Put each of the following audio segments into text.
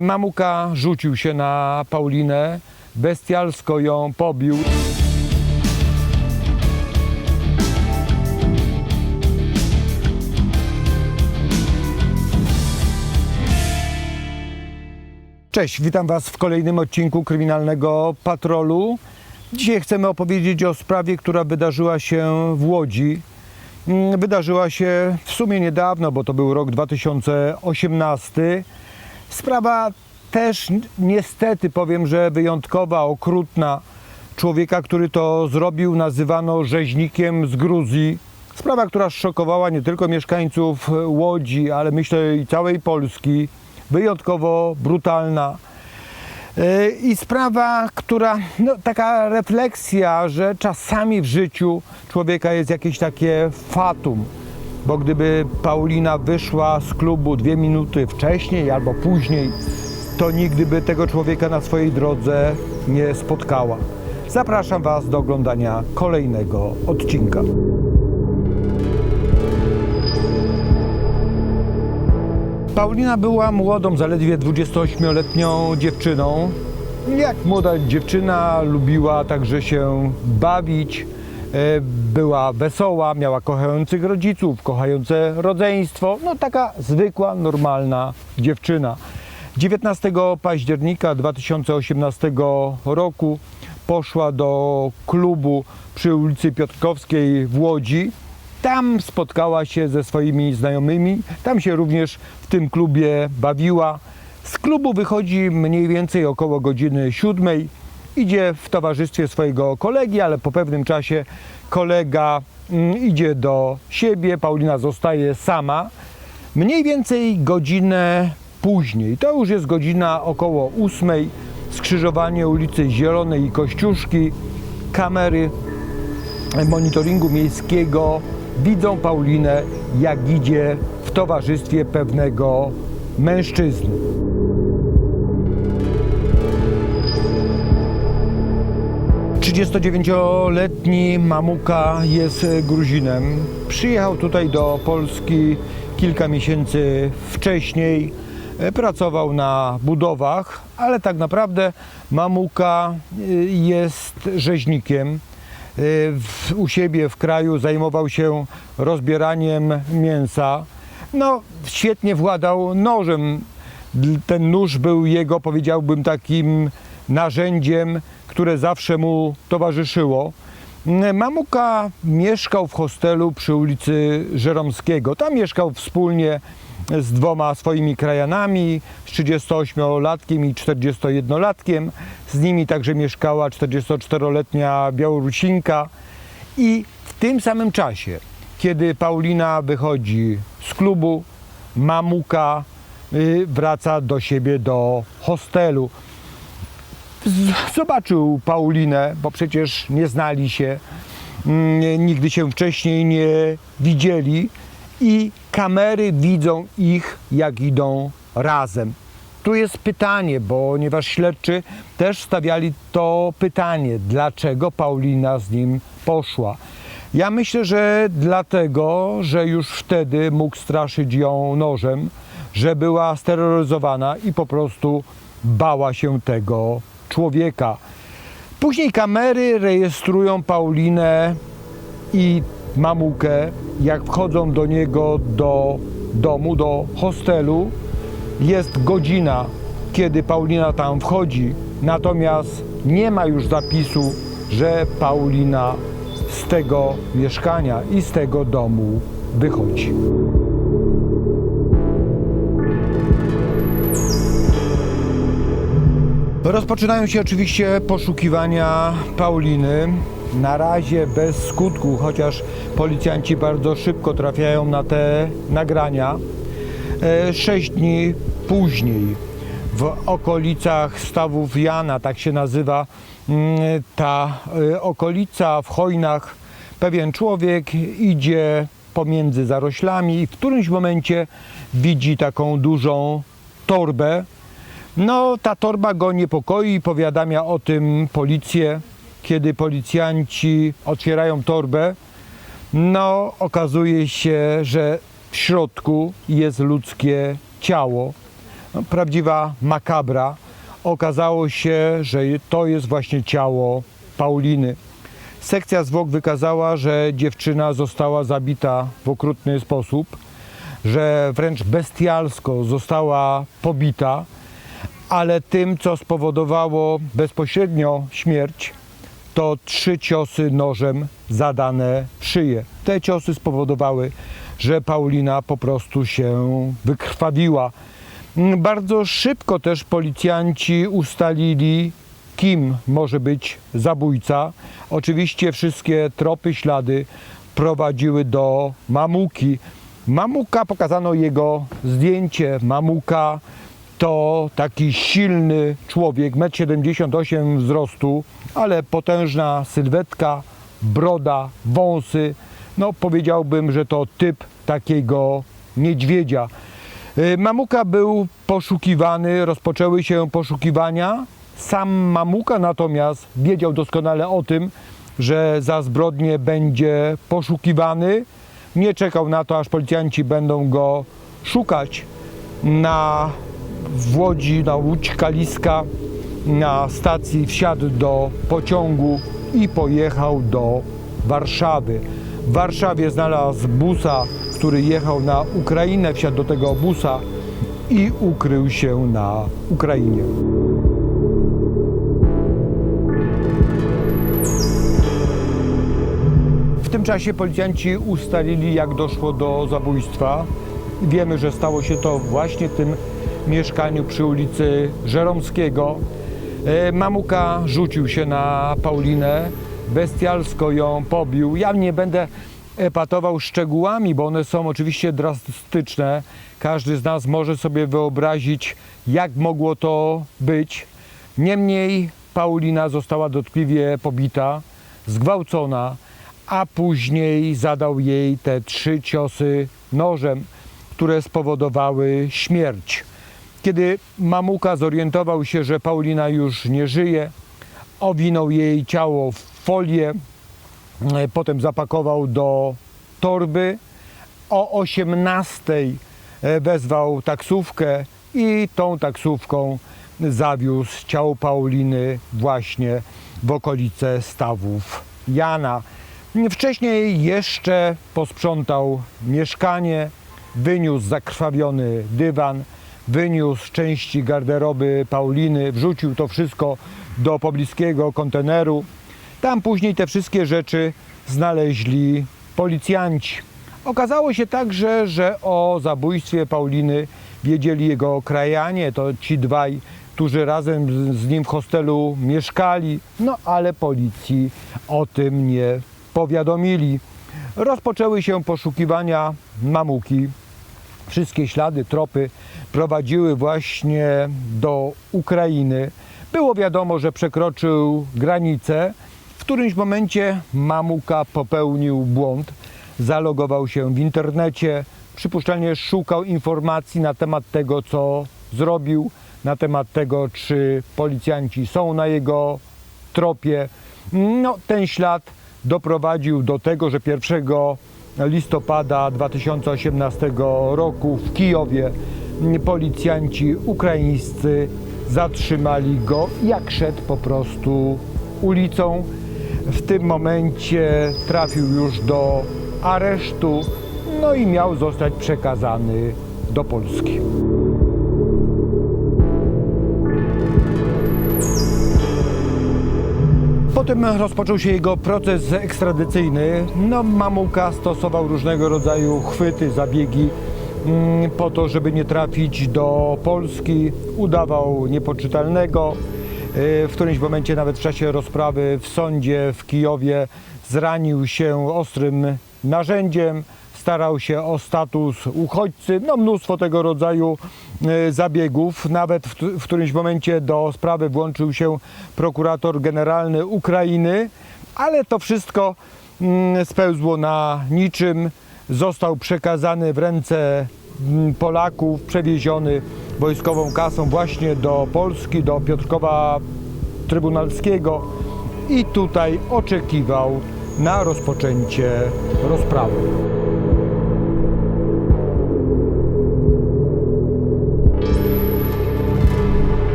Mamuka rzucił się na Paulinę, bestialsko ją pobił. Cześć, witam Was w kolejnym odcinku Kryminalnego Patrolu. Dzisiaj chcemy opowiedzieć o sprawie, która wydarzyła się w Łodzi. Mm, Wydarzyła się w sumie niedawno, bo to był rok 2018. Sprawa też niestety powiem, że wyjątkowa, okrutna. Człowieka, który to zrobił, nazywano rzeźnikiem z Gruzji. Sprawa, która szokowała nie tylko mieszkańców Łodzi, ale myślę i całej Polski. Wyjątkowo brutalna. Yy, I sprawa, która, no, taka refleksja, że czasami w życiu człowieka jest jakieś takie fatum. Bo gdyby Paulina wyszła z klubu dwie minuty wcześniej albo później, to nigdy by tego człowieka na swojej drodze nie spotkała. Zapraszam Was do oglądania kolejnego odcinka. Paulina była młodą, zaledwie 28-letnią dziewczyną. Jak młoda dziewczyna lubiła także się bawić, była wesoła, miała kochających rodziców, kochające rodzeństwo. No taka zwykła, normalna dziewczyna. 19 października 2018 roku poszła do klubu przy ulicy Piotrkowskiej w Łodzi. Tam spotkała się ze swoimi znajomymi, tam się również w tym klubie bawiła. Z klubu wychodzi mniej więcej około godziny siódmej. Idzie w towarzystwie swojego kolegi, ale po pewnym czasie kolega mm, idzie do siebie, Paulina zostaje sama. Mniej więcej godzinę później, to już jest godzina około ósmej, skrzyżowanie ulicy Zielonej i Kościuszki, kamery monitoringu miejskiego widzą Paulinę, jak idzie w towarzystwie pewnego mężczyzny. 39-letni Mamuka jest Gruzinem. Przyjechał tutaj do Polski kilka miesięcy wcześniej. E, Pracował na budowach, ale tak naprawdę Mamuka y, jest rzeźnikiem. U siebie w kraju zajmował się rozbieraniem mięsa. No, świetnie władał nożem. Ten nóż był jego, powiedziałbym, takim narzędziem, które zawsze mu towarzyszyło. Mamuka mieszkał w hostelu przy ulicy Żeromskiego. Tam mieszkał wspólnie z dwoma swoimi krajanami, z 38-latkiem i 41-latkiem. Z nimi także mieszkała 44-letnia Białorusinka. I w tym samym czasie, kiedy Paulina wychodzi z klubu, Mamuka y, wraca do siebie do hostelu. Zobaczył Paulinę, bo przecież nie znali się, mm, nigdy się wcześniej nie widzieli i kamery widzą ich, jak idą razem. Tu jest pytanie, ponieważ śledczy też stawiali to pytanie, dlaczego Paulina z nim poszła. Ja myślę, że dlatego, że już wtedy mógł straszyć ją nożem, że była steroryzowana i po prostu bała się tego człowieka. Później kamery rejestrują Paulinę i mamukę, jak wchodzą do niego do domu, do hostelu. Jest godzina, kiedy Paulina tam wchodzi, natomiast nie ma już zapisu, że Paulina z tego mieszkania i z tego domu wychodzi. Rozpoczynają się oczywiście poszukiwania Pauliny. Na razie bez skutku, chociaż policjanci bardzo szybko trafiają na te nagrania. E, Sześć dni później, w okolicach stawów Jana, tak się nazywa mm, ta e, okolica, w Chojnach, pewien człowiek idzie pomiędzy zaroślami i w którymś momencie widzi taką dużą torbę, no, ta torba go niepokoi i powiadamia o tym policję. Kiedy policjanci otwierają torbę, no, okazuje się, że w środku jest ludzkie ciało. no, prawdziwa makabra. Okazało się, że to jest właśnie ciało Pauliny. Sekcja zwłok wykazała, że dziewczyna została zabita w okrutny sposób, że wręcz bestialsko została pobita, ale tym, co spowodowało bezpośrednio śmierć, to trzy ciosy nożem zadane w szyję. Te ciosy spowodowały, że Paulina po prostu się wykrwawiła. Mm, Bardzo szybko też policjanci ustalili, kim może być zabójca. Oczywiście wszystkie tropy, ślady prowadziły do Mamuki. Mamuka, pokazano jego zdjęcie. Mamuka to taki silny człowiek, 1,78 m wzrostu, ale potężna sylwetka, broda, wąsy. No powiedziałbym, że to typ takiego niedźwiedzia. Y, Mamuka był poszukiwany, rozpoczęły się poszukiwania. Sam Mamuka natomiast wiedział doskonale o tym, że za zbrodnię będzie poszukiwany. Nie czekał na to, aż policjanci będą go szukać na w Łodzi, na Łódź Kaliska, na stacji wsiadł do pociągu i pojechał do Warszawy. W Warszawie znalazł busa, który jechał na Ukrainę, wsiadł do tego busa i ukrył się na Ukrainie. W tym czasie policjanci ustalili, jak doszło do zabójstwa. Wiemy, że stało się to właśnie tym mieszkaniu przy ulicy Żeromskiego. E, Mamuka rzucił się na Paulinę, bestialsko ją pobił. Ja nie będę epatował szczegółami, bo one są oczywiście drastyczne. Każdy z nas może sobie wyobrazić, jak mogło to być. Niemniej Paulina została dotkliwie pobita, zgwałcona, a później zadał jej te trzy ciosy nożem, które spowodowały śmierć. Kiedy Mamuka zorientował się, że Paulina już nie żyje, owinął jej ciało w folię, e, potem zapakował do torby. O 18 wezwał taksówkę i tą taksówką zawiózł ciało Pauliny właśnie w okolice stawów Jana. Wcześniej jeszcze posprzątał mieszkanie, wyniósł zakrwawiony dywan, wyniósł części garderoby Pauliny, wrzucił to wszystko do pobliskiego konteneru. Tam później te wszystkie rzeczy znaleźli policjanci. Okazało się także, że o zabójstwie Pauliny wiedzieli jego krajanie, to ci dwaj, którzy razem z- nim w hostelu mieszkali, no ale policji o tym nie powiadomili. Rozpoczęły się poszukiwania mamuki. Wszystkie ślady, tropy prowadziły właśnie do Ukrainy. Było wiadomo, że przekroczył granicę. W którymś momencie Mamuka popełnił błąd. Zalogował się w internecie. Przypuszczalnie szukał informacji na temat tego, co zrobił, na temat tego, czy policjanci są na jego tropie. No, ten ślad doprowadził do tego, że 1 listopada 2018 roku w Kijowie policjanci ukraińscy zatrzymali go, jak szedł po prostu ulicą. W tym momencie trafił już do aresztu, no i miał zostać przekazany do Polski. Potem rozpoczął się jego proces ekstradycyjny. No, Mamuka stosował różnego rodzaju chwyty, zabiegi mm, po to, żeby nie trafić do Polski. Udawał niepoczytalnego. Y, W którymś momencie, nawet w czasie rozprawy w sądzie w Kijowie, zranił się ostrym narzędziem. Starał się o status uchodźcy, no mnóstwo tego rodzaju e, zabiegów. Nawet w, w którymś momencie do sprawy włączył się prokurator generalny Ukrainy, ale to wszystko mm, spełzło na niczym. Został przekazany w ręce mm, Polaków, przewieziony wojskową kasą właśnie do Polski, do Piotrkowa Trybunalskiego i tutaj oczekiwał na rozpoczęcie rozprawy.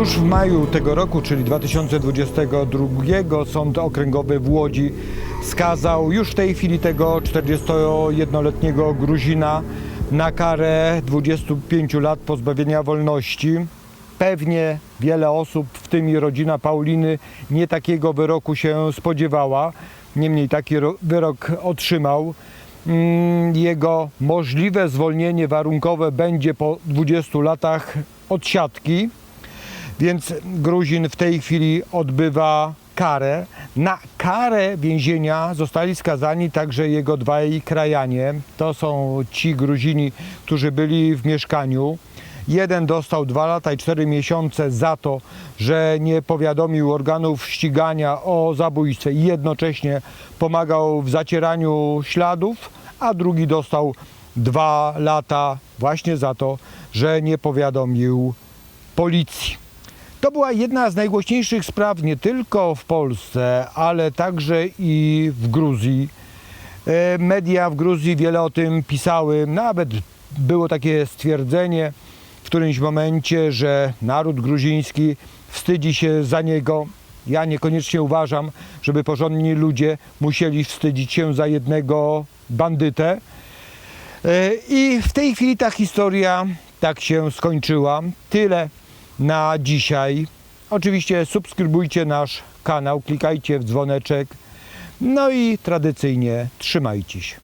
Już w maju tego roku, czyli 2022, Sąd Okręgowy w Łodzi skazał już w tej chwili tego 41-letniego Gruzina na karę 25 lat pozbawienia wolności. Pewnie wiele osób, w tym i rodzina Pauliny, nie takiego wyroku się spodziewała. Niemniej taki ro- wyrok otrzymał. Mm, Jego możliwe zwolnienie warunkowe będzie po 20 latach odsiadki. Więc Gruzin w tej chwili odbywa karę. Na karę więzienia zostali skazani także jego dwaj krajanie. To są ci Gruzini, którzy byli w mieszkaniu. Jeden dostał dwa lata i cztery miesiące za to, że nie powiadomił organów ścigania o zabójstwie i jednocześnie pomagał w zacieraniu śladów, a drugi dostał dwa lata właśnie za to, że nie powiadomił policji. To była jedna z najgłośniejszych spraw nie tylko w Polsce, ale także i w Gruzji. E, Media w Gruzji wiele o tym pisały, nawet było takie stwierdzenie w którymś momencie, że naród gruziński wstydzi się za niego. Ja niekoniecznie uważam, żeby porządni ludzie musieli wstydzić się za jednego bandytę. E, I w tej chwili ta historia tak się skończyła. Tyle na dzisiaj. Oczywiście subskrybujcie nasz kanał, klikajcie w dzwoneczek. No i tradycyjnie trzymajcie się.